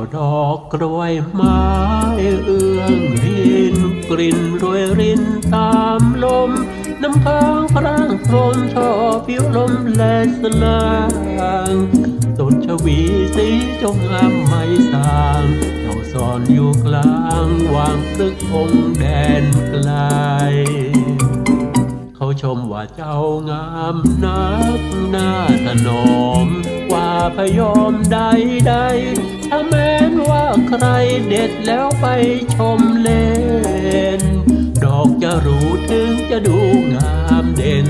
าดอกกล้วยไม้เอื้องรินกลิ่นรวยรินตามลม น้ำค้างพร่างพรมชอบผิวลมและสลางต้นชวีสีจงงามไม่สางเจ้าซ่อนอยู่กลางวางพลึกองค์แดนไกลเขาชมว่าเจ้างามนักหน้าถนอมว่าพยอมใดใดถ้าแม่ ใครเด็ดแล้วไปชมเล่น ดอกจะรู้ถึงจะดูงามเด่น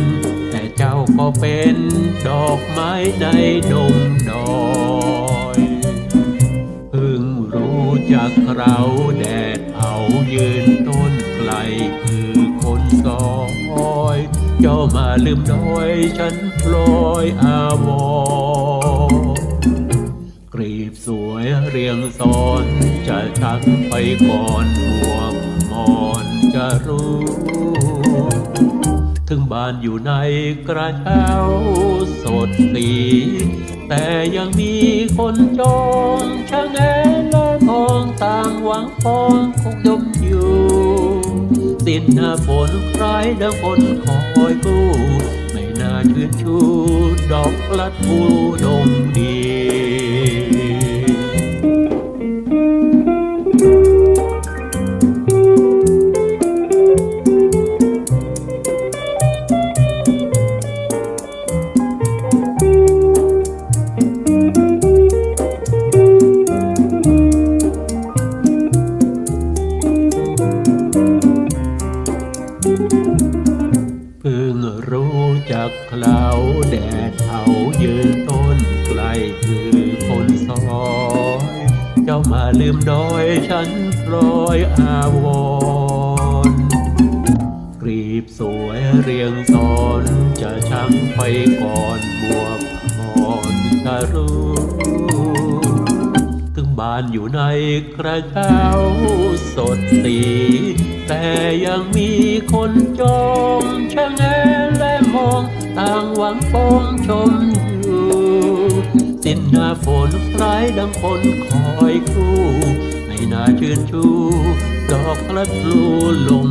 แต่เจ้าก็เป็นดอกไม้ในดงดอยเพิ่งรู้จักเราแดดเอายืนต้นไกลคือคนซอยเจ้ามาลืมดอยฉันพลอยอาวรกรีบสวยเรียงซ้อน จะชักไปก่อนห่วมอนจะรู้ ถึงบ้านอยู่ในกระเช้าสดสี แต่ยังมีคนจองชะแงและมองต่างหวังปองคงยมอยู่ สิ้นหน้าฝนใครดังคนคอยกู้ไม่น่าชื่นชูดอกลัดผู้ดงดี เพิ่งรู้จักเคลาแดดเอายืนต้นไกลคือคนซอยเจ้ามาลืมดอยฉันพลอยอาวรกรีบสวยเรียงซ้อนจะช่างไปก่อนบวกมอนจะรู้ บ้านอยู่ในกระเช้าสดสีแต่ยังมีคนจองชะแงและมองต่างหวังปองชมอยู่ สิ้นหน้าฝนคล้ายดังคนคอยคู่ไม่น่าชื่นชูดอกกระดพลูลง